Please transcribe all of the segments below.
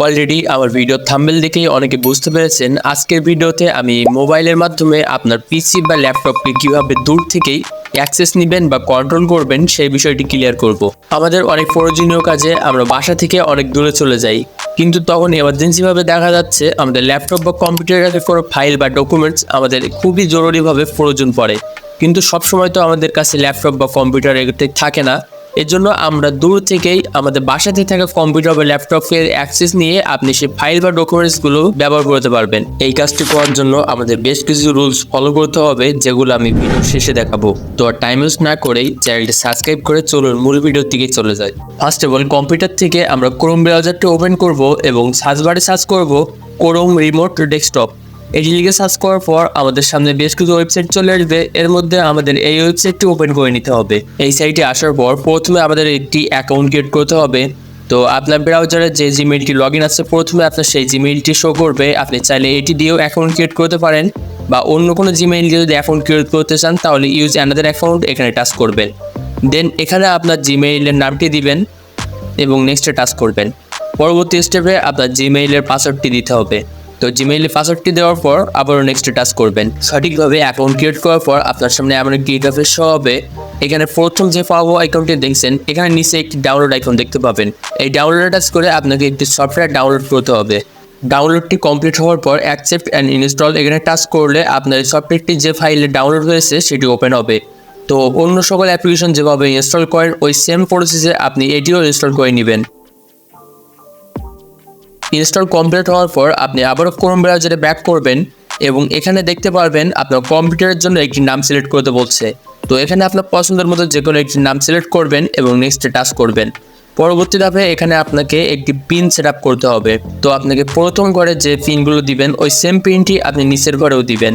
Already আমার video thumbnail দেখেই অনেকে বুঝতে পেরেছেন, আজকের ভিডিওতে আমি মোবাইলের মাধ্যমে আপনার পিসি বা ল্যাপটপকে কীভাবে দূর থেকেই অ্যাক্সেস নেবেন বা কন্ট্রোল করবেন সেই বিষয়টি ক্লিয়ার করব। আমাদের অনেক প্রয়োজনীয় কাজে আমরা বাসা থেকে অনেক দূরে চলে যাই, কিন্তু তখন এমার্জেন্সিভাবে দেখা যাচ্ছে আমাদের ল্যাপটপ বা কম্পিউটারের কোনো ফাইল বা ডকুমেন্টস আমাদের খুবই জরুরিভাবে প্রয়োজন পড়ে। কিন্তু সবসময় তো আমাদের কাছে ল্যাপটপ বা কম্পিউটার থাকে না এর জন্য আমরা দূর থেকেই আমাদের বাসাতে থাকা কম্পিউটার বা ল্যাপটপের অ্যাক্সেস নিয়ে আপনি সেই ফাইল বা ডকুমেন্টসগুলো ব্যবহার করতে পারবেন। এই কাজটি করার জন্য আমাদের বেশ কিছু রুলস ফলো করতে হবে, যেগুলো আমি ভিডিও শেষে দেখাবো। তো আর টাইম ইউজ না করেই চ্যানেলটি সাবস্ক্রাইব করে চলুন মূল ভিডিওর দিকে চলে যাই। ফার্স্ট অফ অল কম্পিউটার থেকে আমরা ক্রোম ব্রাউজারটি ওপেন করব এবং সার্চ বারে সার্চ করব ক্রোম রিমোট ডেস্কটপ এটি লিখে সার্চ করার পর আমাদের সামনে বেশ কিছু ওয়েবসাইট চলে আসবে। এর মধ্যে আমাদের এই ওয়েবসাইটটি ওপেন করে নিতে হবে। এই সাইটে আসার পর প্রথমে আমাদের একটি অ্যাকাউন্ট ক্রিয়েট করতে হবে। তো আপনার ব্রাউজারে যে জিমেইলটি লগ ইন আছে, প্রথমে আপনার সেই জিমেইলটি শো করবে। আপনি চাইলে এটি দিয়েও অ্যাকাউন্ট ক্রিয়েট করতে পারেন বা অন্য কোনো জিমেইল দিয়ে যদি অ্যাকাউন্ট ক্রিয়েট করতে চান, তাহলে ইউজ অ্যানাদার অ্যাকাউন্ট এখানে টাচ করবেন। দেন এখানে আপনার জিমেইলের নামটি দিবেন এবং নেক্সটে টাচ করবেন। পরবর্তী স্টেপে আপনার জিমেইলের পাসওয়ার্ডটি দিতে হবে। তো জিমেইলের পাসওয়ার্ডটি দেওয়ার পর আবারও নেক্সটে টাচ করবেন। সঠিকভাবে অ্যাকাউন্ট ক্রিয়েট করার পর আপনার সামনে এমন একটি ইন্টারফেস হবে। এখানে প্রথম যে পাবো আইকনটি দেখছেন, এখানে নিচে একটি ডাউনলোড আইকন দেখতে পাবেন। এই ডাউনলোড টাচ করে আপনাকে একটি সফটওয়্যার ডাউনলোড করতে হবে। ডাউনলোডটি কমপ্লিট হওয়ার পর অ্যাকসেপ্ট অ্যান্ড ইনস্টল এখানে টাচ করলে আপনার সফটওয়্যারটি যে ফাইলে ডাউনলোড হয়েছে, সেটি ওপেন হবে। তো অন্য সকল অ্যাপ্লিকেশন যেভাবে ইনস্টল করেন, ওই সেম প্রসেসে আপনি এটিও ইনস্টল করে নেবেন। ইনস্টল কমপ্লিট হওয়ার পর আপনি আবারও ক্রোম ব্রাউজারে ব্যাক করবেন এবং এখানে দেখতে পারবেন আপনার কম্পিউটারের জন্য একটি নাম সিলেক্ট করতে বলছে। তো এখানে আপনার পছন্দের মতো যে কোনো একটি নাম সিলেক্ট করবেন এবং নেক্সটে টাচ করবেন। পরবর্তী ধাপে এখানে আপনাকে একটি পিন সেট করতে হবে। তো আপনাকে প্রথম ঘরে যে পিনগুলো দিবেন, ওই সেম পিনটি আপনি নিচের ঘরেও দিবেন।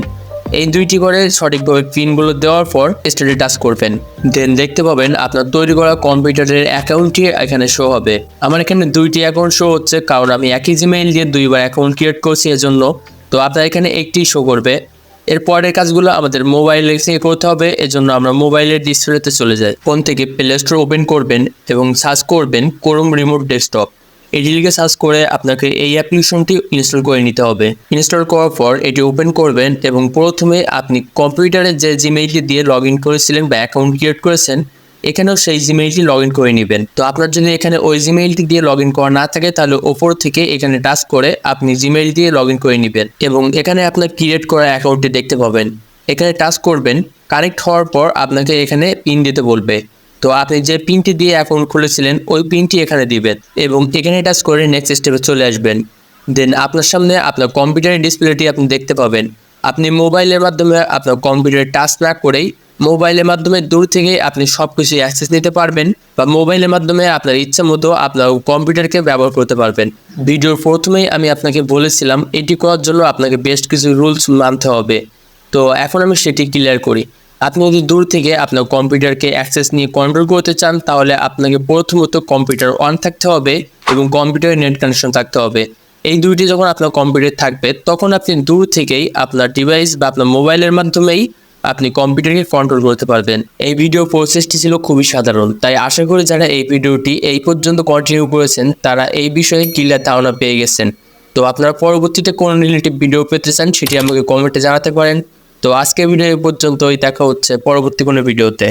এই দুইটি করে সঠিকভাবে পিনগুলো দেওয়ার পর স্টাডি টাচ করবেন। দেন দেখতে পাবেন আপনার তৈরি করা কম্পিউটারের অ্যাকাউন্টটি এখানে শো হবে। আমার এখানে দুইটি অ্যাকাউন্ট শো হচ্ছে, কারণ আমি একই জিমেইল দিয়ে দুইবার অ্যাকাউন্ট ক্রিয়েট করছি এজন্য। তো আপনার এখানে একটি শো করবে। এর পরের কাজগুলো আমাদের মোবাইলে থেকে করতে হবে, এজন্য আমরা মোবাইলের ডিসপ্লেতে চলে যাই। ফোন থেকে প্লে স্টোর ওপেন করবেন এবং সার্চ করবেন ক্রোম রিমোট ডেস্কটপ এটি লিখে সার্চ করে আপনাকে এই অ্যাপ্লিকেশনটি ইনস্টল করে নিতে হবে। ইনস্টল করার পর এটি ওপেন করবেন এবং প্রথমে আপনি কম্পিউটারে যে জিমেইলটি দিয়ে লগ ইন করেছিলেন বা অ্যাকাউন্ট ক্রিয়েট করেছেন, এখানেও সেই জিমেইলটি লগ ইন করে নেবেন। তো আপনার যদি এখানে ওই জিমেইলটি দিয়ে লগ ইন করা না থাকে, তাহলে ওপর থেকে এখানে টাচ করে আপনি জিমেইল দিয়ে লগ ইন করে নেবেন এবং এখানে আপনার ক্রিয়েট করা অ্যাকাউন্টটি দেখতে পাবেন। এখানে টাচ করবেন কানেক্ট হওয়ার পর আপনাকে এখানে পিন দিতে বলবে। তো আপনি যে পিনটি দিয়ে অ্যাকাউন্ট খুলেছিলেন, ওই পিনটি এখানে দিবেন এবং এখানে টাচ করে নেক্সট স্টেপে চলে আসবেন। দেন আপনার সামনে আপনার কম্পিউটারের ডিসপ্লেটি আপনি দেখতে পাবেন। আপনি মোবাইলের মাধ্যমে আপনার কম্পিউটারে টাচ না করেই মোবাইলের মাধ্যমে দূর থেকে আপনি সব কিছু অ্যাক্সেস নিতে পারবেন বা মোবাইলের মাধ্যমে আপনার ইচ্ছা মতো আপনার কম্পিউটারকে ব্যবহার করতে পারবেন। ভিডিওর প্রথমেই আমি আপনাকে বলেছিলাম, এটি করার জন্য আপনাকে বেশ কিছু রুলস মানতে হবে। তো এখন আমি সেটি ক্লিয়ার করি। আপনি যদি দূর থেকে আপনার কম্পিউটারকে অ্যাক্সেস নিয়ে কন্ট্রোল করতে চান, তাহলে আপনাকে প্রথমত কম্পিউটার অন থাকতে হবে এবং কম্পিউটারে নেট কানেকশন থাকতে হবে। এই দুইটি যখন আপনার কম্পিউটার থাকবে, তখন আপনি দূর থেকেই আপনার ডিভাইস বা আপনার মোবাইলের মাধ্যমেই আপনি কম্পিউটারকে কন্ট্রোল করতে পারবেন। এই ভিডিও প্রসেসটি ছিল খুবই সাধারণ, তাই আশা করি যারা এই ভিডিওটি এই পর্যন্ত কন্টিনিউ করেছেন, তারা এই বিষয়ে ক্লিয়ার ধারণা পেয়ে গেছেন। তো আপনারা পরবর্তীতে কোন রিলেটিভ ভিডিও পেতে চান, সেটি আমাকে কমেন্টে জানাতে পারেন। তো আজকের ভিডিও পর্যন্ত পর্যন্তই দেখা হচ্ছে পরবর্তী কোনো ভিডিওতে।